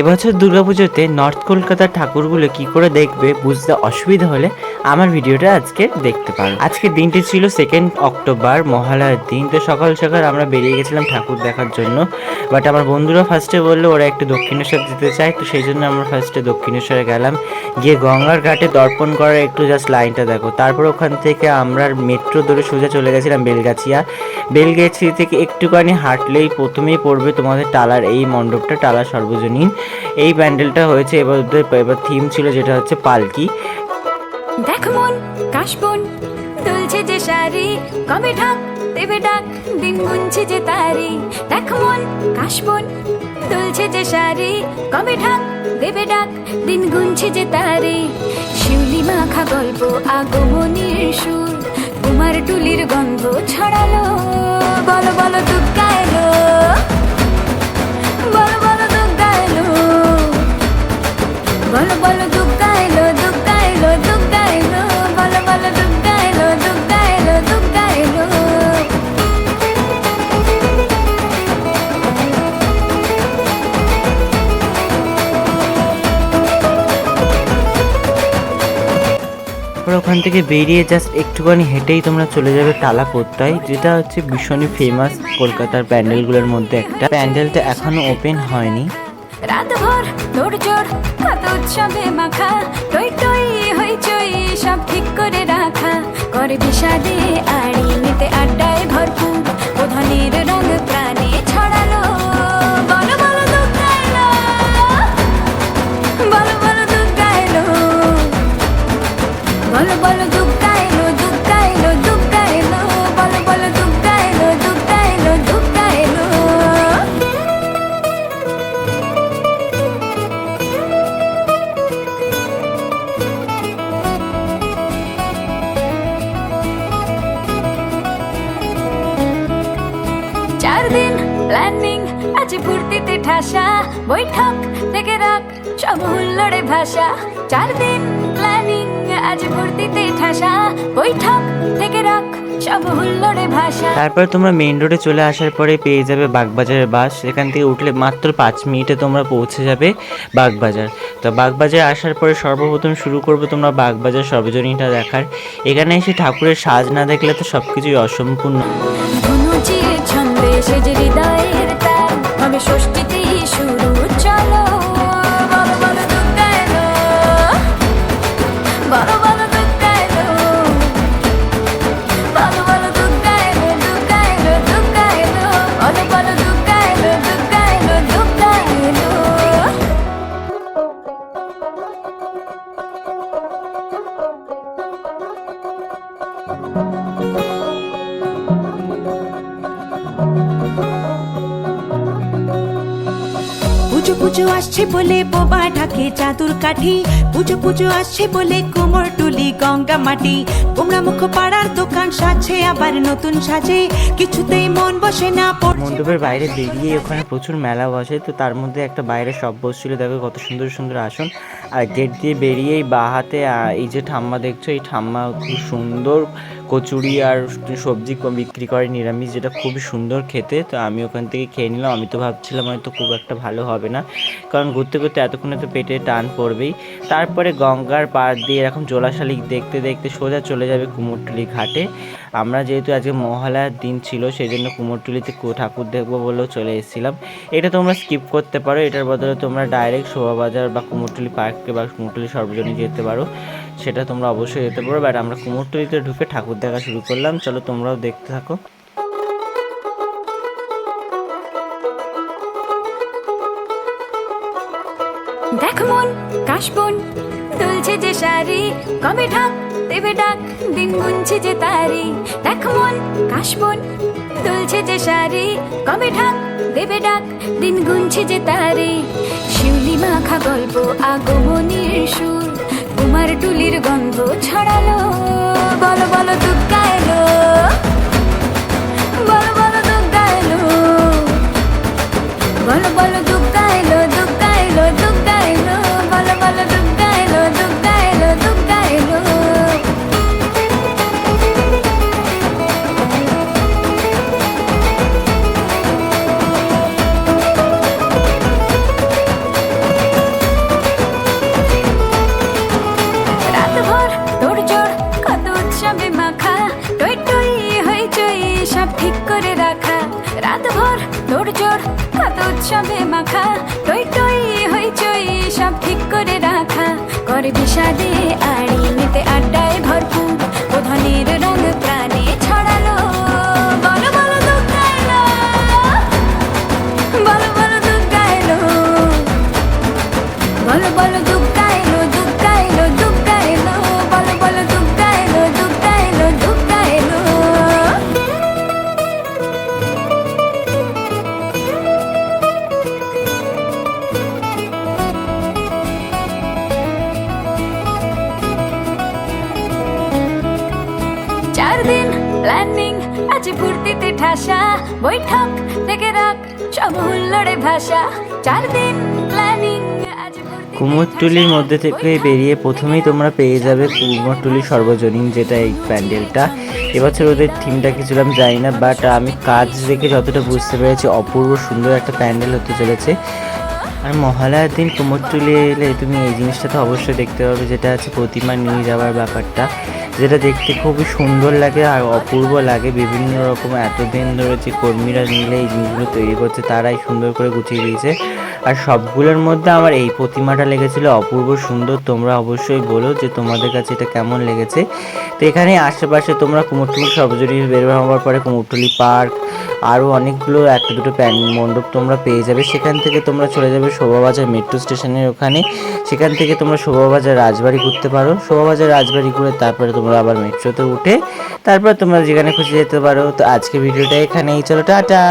এবছর দুর্গাপুজোতে নর্থ কলকাতার ঠাকুরগুলো কি করে দেখবে বুঝতে অসুবিধা হলে আমার ভিডিওটা আজকে দেখতে পারো। আজকে দিনটি ছিল সেকেন্ড অক্টোবর, মহালয়ার দিন। তো সকাল সকাল আমরা বেরিয়ে গেছিলাম ঠাকুর দেখার জন্য। বাট আমার বন্ধুরা ফার্স্টে বলল, ওরা একটু দক্ষিণেশ্বর যেতে চায়। তো সেই জন্য আমরা ফার্স্টে দক্ষিণেশ্বরে গেলাম। গিয়ে গঙ্গার ঘাটে দর্পণ করার একটু জাস্ট লাইনটা দেখো। তারপর ওখান থেকে আমরা মেট্রো ধরে সোজা চলে গেছিলাম বেলগাছিয়া। বেলগাছি থেকে একটুখানি হাঁটলেই প্রথমেই পড়বে তোমাদের টালার, এই মণ্ডপটা, টালা সর্বজনীন। এই প্যান্ডেলটা হয়েছে এবার এবার থিম ছিল যেটা হচ্ছে পালকি। দেখ মন কাশবন দুলছে যে শাড়ি, কবে ঢাক দেবে ডাক, দিন গুনছে যে তারি। দেখ মন কাশবন দুলছে যে শাড়ি, কবে ঢাক দেবে ডাক, দিন গুনছে যে তারি। শিউলি মাখা গল্প, আগমনীর সুর, কুমার টুলির গন্ধ ছড়ালো। বলো বলো দুর্গা ওখান থেকে বেরিয়ে জাস্ট একটুখানি হেঁটেই তোমরা চলে যাবে টালা কোত্তায় যেটা হচ্ছে ভীষণই ফেমাস কলকাতার প্যান্ডেলগুলোর মধ্যে একটা। প্যান্ডেলটা এখনও ওপেন হয়নি। রাত ভর তোড় জোড় কত উৎসবে মাখা। টই টই হইচই সব ঠিক করে রাখা। করে বিষাদে আড়ি নিতে আড্ডায় ভরপুর। চার দিন প্ল্যানিং আছে ফুর্তিতে ঠাসা, বৈঠক থেকে রাখ সব হুল্লোড়ে ভাষা চার দিন প্ল্যানিং আজ ফুর্তিতে ঠাসা, বৈঠক থেকে রাখ তারপর তোমরা মেইন রোডে চলে আসার পরে পেয়ে যাবে বাগবাজারের বাস। সেখান থেকে উঠলে মাত্র পাঁচ মিনিটে তোমরা পৌঁছে যাবে বাগবাজার। তো বাগবাজার আসার পরে সর্বপ্রথম শুরু করবে তোমরা বাগবাজার সর্বজনীনটা দেখার। এখানে এসে ঠাকুরের সাজ না দেখলে তো সব কিছুই অসম্পূর্ণ। ছন্দে সেজে হৃদয়ের তার হবে ষষ্ঠীতেই শুরু, চলো। বলো বলো দুর্গা এলো। বলো বলো দুর্গা এলো। বলো বলো দুর্গা এলো দুর্গা এলো দুর্গা এলো। বলো বলো দুর্গা এলো দুর্গা এলো দুর্গা এলো। পুজো পুজো আসছে বলে বোবা ঢাকে চাদুর কাঠি। পুজো পুজো আসছে বলে কোমর টুলি গঙ্গা মাটি। কুমড়া মুখ পাড়ার দোকান সাজছে আবার নতুন সাজে। কিছুতেই মন বসে না পড়ছে মণ্ডপের বাইরে বেরিয়ে ওখানে প্রচুর মেলা বসে তো তার মধ্যে একটা বাইরে সব বসছিল। দেখো কত সুন্দর সুন্দর আসন। আর গেট দিয়ে বেরিয়েই বা হাতে এই যে ঠাম্মা দেখছ এই ঠাম্মা খুব সুন্দর কচুরি আর সবজি বিক্রি করে নিরামিষ, যেটা খুবই সুন্দর খেতে। তো আমি ওখান থেকে খেয়ে নিলাম। আমি তো ভাবছিলাম হয়তো খুব একটা ভালো হবে না। কারণ ঘুরতে ঘুরতে এতক্ষণে তো পেটে টান পড়বেই। তারপরে গঙ্গার পাড় দিয়ে এরকম জোড়াশালিক দেখতে দেখতে সোজা চলে যাবে কুমোরটুলি ঘাটে। আমরা যেহেতু আজকে মহালয়ার দিন ছিল সেই জন্য কুমোরটুলিতে ঠাকুর দেখব বলেও চলে এসেছিলাম। এটা তোমরা স্কিপ করতে পারো। এটার বদলে তোমরা ডাইরেক্ট শোভাবাজার বা কুমোরটুলি পার্কে বা কুমোরটুলি সর্বজনীন যেতে পারো। সেটা তোমরা অবশ্যই যেতে পারো। বাট আমরা কুমোরটুলিতে ঢুকে ঠাকুর দেখা শুরু করলাম। চলো তোমরাও দেখতে থাকো। দেখ মন কাশবন দুলছে যে শাড়ি, কবে ঢাক দেবে ডাক, দিন গুনছে যে তারি। দেখ মন কাশবন দুলছে যে শাড়ি, কবে ঢাক দেবে ডাক, দিন গুনছে যে তারি। শিউলি মাখা গল্প, আগমনীর সুর টুলির গন্ধ ছড়ালো। বল বলো কত উৎসবে মাখা? টই টই হইচই সব ঠিক করে রাখা। করে বিষাদে আড়ি নিতে আড্ডায় ভরপুর। প্রধানের রং প্রাণে ছড়ালো চার দিন প্ল্যানিং আছে ফুর্তিতে ঠাসা। বৈঠক থেকে রাখ সব হুল্লোড়ে ভাষা চার দিন প্ল্যানিং কুমোরটুলির মধ্যে থেকে বেরিয়ে প্রথমেই তোমরা পেয়ে যাবে কুমোরটুলি সর্বজনীন যেটা এই প্যান্ডেলটা। এবছর ওদের থিমটা কি ছিলাম জানি না বাট আমি কাজ দেখে যতটা বুঝতে পেরেছি অপূর্ব সুন্দর একটা প্যান্ডেল হতে চলেছে। আর মহালয়ার দিন কুমোরটুলি এলে তুমি এই জিনিসটা তো অবশ্যই দেখতে পাবে, যেটা আছে প্রতিমা নিয়ে যাওয়ার ব্যাপারটা। যেটা দেখতে খুবই সুন্দর লাগে আর অপূর্ব লাগে, বিভিন্ন রকম এতদিন ধরে যে কর্মীরা মিলে এই জিনিসগুলো তৈরি করছে, তারাই সুন্দর করে গুছিয়ে দিয়েছে। আর সবগুলোর মধ্যে আমার এই প্রতিমাটা লেগেছিল অপূর্ব সুন্দর। তোমরা অবশ্যই বলো যে তোমাদের কাছে এটা কেমন লেগেছে। তো এখানে আশেপাশে তোমরা কুমোরটুলি সর্বজনীন বের হওয়ার পরে কুমোরটুলি পার্ক, আরও অনেকগুলো একটা দুটো প্যান মণ্ডপ তোমরা পেয়ে যাবে। সেখান থেকে তোমরা চলে যাবে শোভাবাজার মেট্রো স্টেশনের ওখানে। সেখান থেকে তোমরা শোভাবাজার রাজবাড়ি ঘুরতে পারো। শোভাবাজার রাজবাড়ি ঘুরে তারপরে তোমরা আবার মেট্রোতে উঠে তারপর তোমরা যেখানে খুশি যেতে পারো। তো আজকে ভিডিওটা এখানেই। চলো, টাটা!